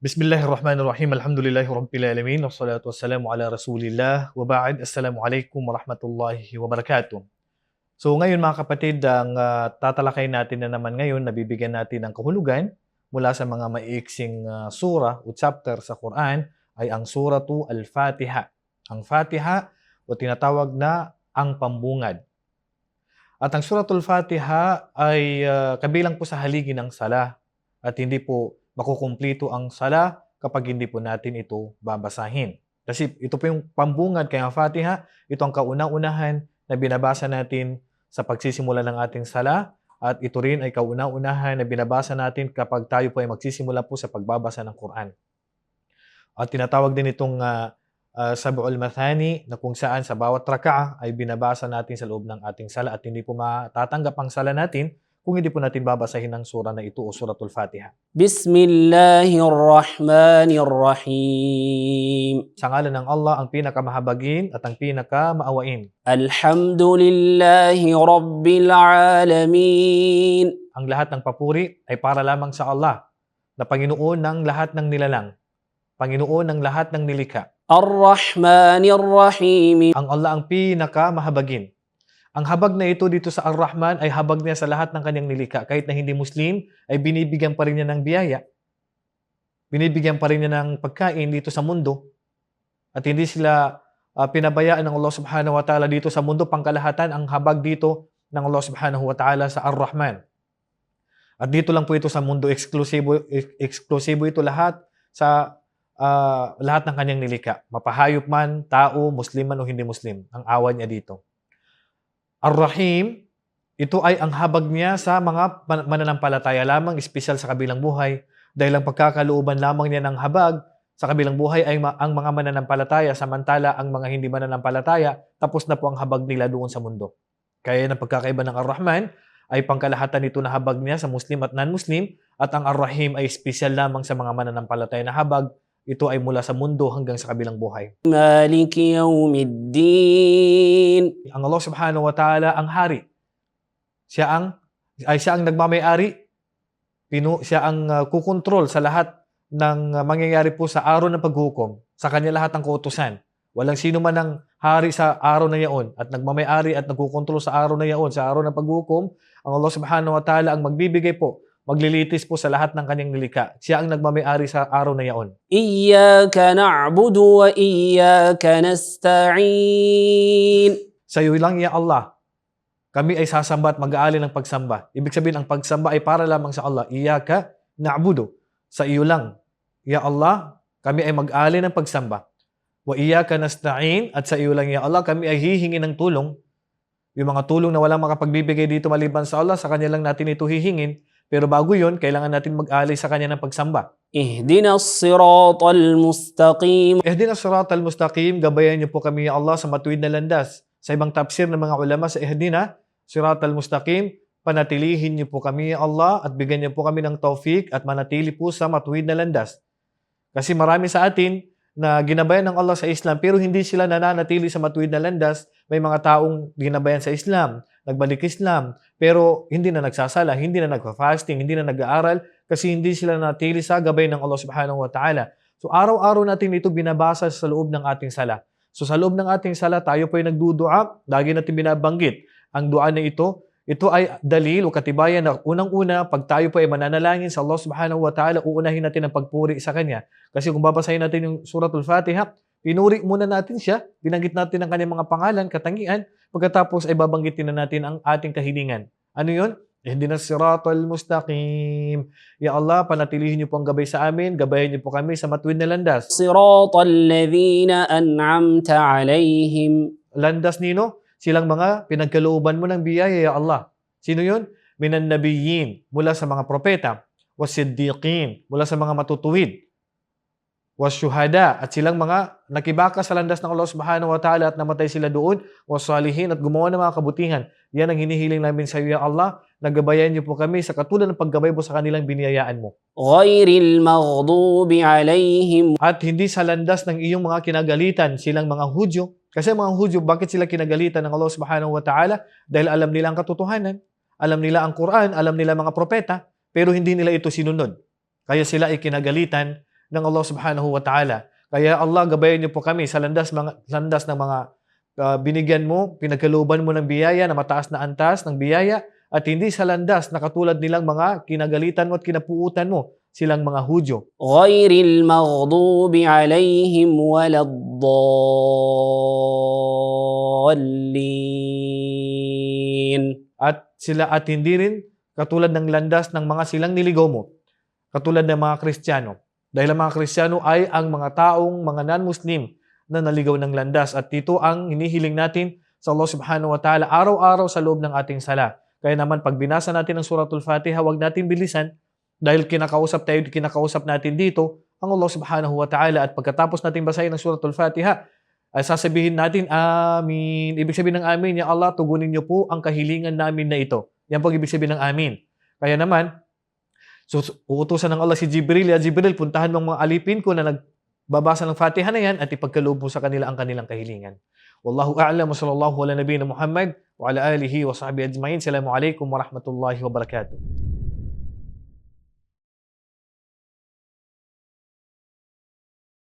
Bismillahirrahmanirrahim. Alhamdulillahi Rabbil Alamin. Wassalatu wassalamu ala Rasulillah. Wa ba'd. Assalamualaikum warahmatullahi wabarakatuh. So ngayon mga kapatid, ang ah, tatalakay natin na naman ngayon, nabibigyan natin ng kahulugan mula sa mga maiiksing ah, sura o chapter sa Quran ay ang suratu Al-Fatiha. Ang Fatiha o tinatawag na ang pambungad. At ang suratul Fatiha ay ah, kabilang po sa haligi ng sala at hindi po makukumplito ang sala kapag hindi po natin ito babasahin. Kasi ito po yung pambungad kaya ang Fatiha, ito ang kauna-unahan na binabasa natin sa pagsisimula ng ating sala at ito rin ay kauna-unahan na binabasa natin kapag tayo po ay magsisimula po sa pagbabasa ng Quran. At tinatawag din itong uh, uh, Sab'ul Mathani na kung saan sa bawat raka'a ay binabasa natin sa loob ng ating sala at hindi po matatanggap ang sala natin kung hindi po natin babasahin ang sura na ito o suratul Fatiha. Bismillahirrahmanirrahim. Sa ngalan ng Allah, ang pinakamahabagin at ang pinakamaawain. Alhamdulillahi Rabbil Alamin. Ang lahat ng papuri ay para lamang sa Allah, na Panginoon ng lahat ng nilalang, Panginoon ng lahat ng nilikha. Ar-Rahmanir Rahim. Ang Allah ang pinakamahabagin ang habag na ito dito sa Ar-Rahman ay habag niya sa lahat ng kanyang nilikha. Kahit na hindi Muslim, ay binibigyan pa rin niya ng biyaya. Binibigyan pa rin niya ng pagkain dito sa mundo. At hindi sila ah, pinabayaan ng Allah subhanahu wa ta'ala dito sa mundo. Pangkalahatan ang habag dito ng Allah subhanahu wa ta'ala sa Ar-Rahman. At dito lang po ito sa mundo, eksklusibo, ek- eksklusibo ito lahat sa ah, lahat ng kanyang nilikha. Mapahayop man, tao, Muslim man o hindi Muslim. Ang awa niya dito. Ar-Rahim, ito ay ang habag niya sa mga man- mananampalataya lamang, espesyal sa kabilang buhay. Dahil ang pagkakalooban lamang niya ng habag sa kabilang buhay ay ang mga mananampalataya, samantala ang mga hindi mananampalataya, tapos na po ang habag nila doon sa mundo. Kaya ng pagkakaiba ng Ar-Rahman ay pangkalahatan nito na habag niya sa Muslim at non-Muslim at ang Ar-Rahim ay espesyal lamang sa mga mananampalataya na habag. Ito ay mula sa mundo hanggang sa kabilang buhay. Maliki yawmiddin. Ang Allah subhanahu wa ta'ala ang hari. Siya ang ay siya ang nagmamay-ari. Pinu, siya ang uh, kukontrol sa lahat ng uh, mangyayari po sa araw ng paghukom. Sa kanya lahat ang kautusan. Walang sino man ang hari sa araw na yaon at nagmamay-ari at nagkukontrol sa araw na yaon, sa araw ng paghukom, ang Allah subhanahu wa ta'ala ang magbibigay po maglilitis po sa lahat ng kanyang nilikha. Siya ang nagmamayari sa araw na yaon. Iyaka na'budu wa iyaka nasta'in. Sa iyo lang, Ya Allah, kami ay sasamba at mag-aali ng pagsamba. Ibig sabihin, ang pagsamba ay para lamang sa Allah. Iyaka na'budu. Sa iyo lang, Ya Allah, kami ay mag-aali ng pagsamba. Wa iyaka nasta'in. At sa iyo lang, Ya Allah, kami ay hihingi ng tulong. Yung mga tulong na walang makapagbibigay dito maliban sa Allah, sa Kanya lang natin ito hihingin pero bago yon, kailangan natin mag-alay sa kanya ng pagsamba. Ihdina siratal mustaqim. Ihdina siratal mustaqim. Gabayan niyo po kami, ya Allah, sa matuwid na landas. Sa ibang tafsir ng mga ulama sa ihdina, siratal mustaqim, panatilihin niyo po kami, ya Allah, at bigyan niyo po kami ng taufik at manatili po sa matuwid na landas. Kasi marami sa atin na ginabayan ng Allah sa Islam pero hindi sila nananatili sa matuwid na landas. May mga taong ginabayan sa Islam nagbalik Islam, pero hindi na nagsasala, hindi na nagfa-fasting, hindi na nag-aaral kasi hindi sila natili sa gabay ng Allah subhanahu wa ta'ala. So araw-araw natin ito binabasa sa loob ng ating sala. So sa loob ng ating sala, tayo po ay nagdudua, lagi natin binabanggit. Ang dua na ito, ito ay dalil o katibayan na unang-una, pag tayo po ay mananalangin sa Allah subhanahu wa ta'ala, uunahin natin ang pagpuri sa Kanya. Kasi kung babasahin natin yung suratul Fatiha, pinuri muna natin siya, binanggit natin ang kanyang mga pangalan, katangian, Pagkatapos ay babanggitin na natin ang ating kahilingan. Ano yun? Ihdina siratal mustaqim. Ya Allah, panatilihin niyo po ang gabay sa amin, gabayan niyo po kami sa matuwid na landas. Siratal ladhina an'amta alayhim. Landas nino, silang mga pinagkalooban mo ng biyaya, Ya Allah. Sino yun? Minan nabiyin, mula sa mga propeta. Wasiddiqin, mula sa mga matutuwid wasyuhada at silang mga nakibaka sa landas ng Allah Subhanahu wa Ta'ala at namatay sila doon, wasalihin at gumawa ng mga kabutihan. Yan ang hinihiling namin sa iyo, Ya Allah. Nagabayan niyo po kami sa katulad ng paggabay mo sa kanilang biniyayaan mo. Ghayril maghdubi alayhim. At hindi sa landas ng iyong mga kinagalitan silang mga Hudyo. Kasi mga Hudyo, bakit sila kinagalitan ng Allah Subhanahu wa Ta'ala? Dahil alam nila ang katotohanan, alam nila ang Quran, alam nila mga propeta, pero hindi nila ito sinunod. Kaya sila ay kinagalitan ng Allah subhanahu wa ta'ala. Kaya Allah, gabayan niyo po kami sa landas, mga, landas ng mga uh, binigyan mo, pinagkaluban mo ng biyaya na mataas na antas ng biyaya at hindi sa landas na katulad nilang mga kinagalitan mo at kinapuutan mo silang mga Hudyo. Ghayril maghdubi alayhim waladdallin. At sila at hindi rin katulad ng landas ng mga silang niligaw mo, katulad ng mga Kristiyano dahil ang mga Kristiyano ay ang mga taong mga non-Muslim na naligaw ng landas at dito ang hinihiling natin sa Allah subhanahu wa ta'ala araw-araw sa loob ng ating sala. Kaya naman pag binasa natin ang suratul Fatiha, huwag natin bilisan dahil kinakausap tayo, kinakausap natin dito ang Allah subhanahu wa ta'ala at pagkatapos natin basahin ang suratul Fatiha, ay sasabihin natin, Amin. Ibig sabihin ng Amin, Ya Allah, tugunin niyo po ang kahilingan namin na ito. Yan po ang ibig sabihin ng Amin. Kaya naman, so, uutusan ng Allah si Jibril, Ya Jibril, puntahan mo mga alipin ko na nagbabasa ng Fatiha na yan at ipagkaloob mo sa kanila ang kanilang kahilingan. Wallahu a'lam wa sallallahu ala nabiyina Muhammad wa ala alihi wa sahbihi ajma'in. Assalamu alaikum wa rahmatullahi wa barakatuh.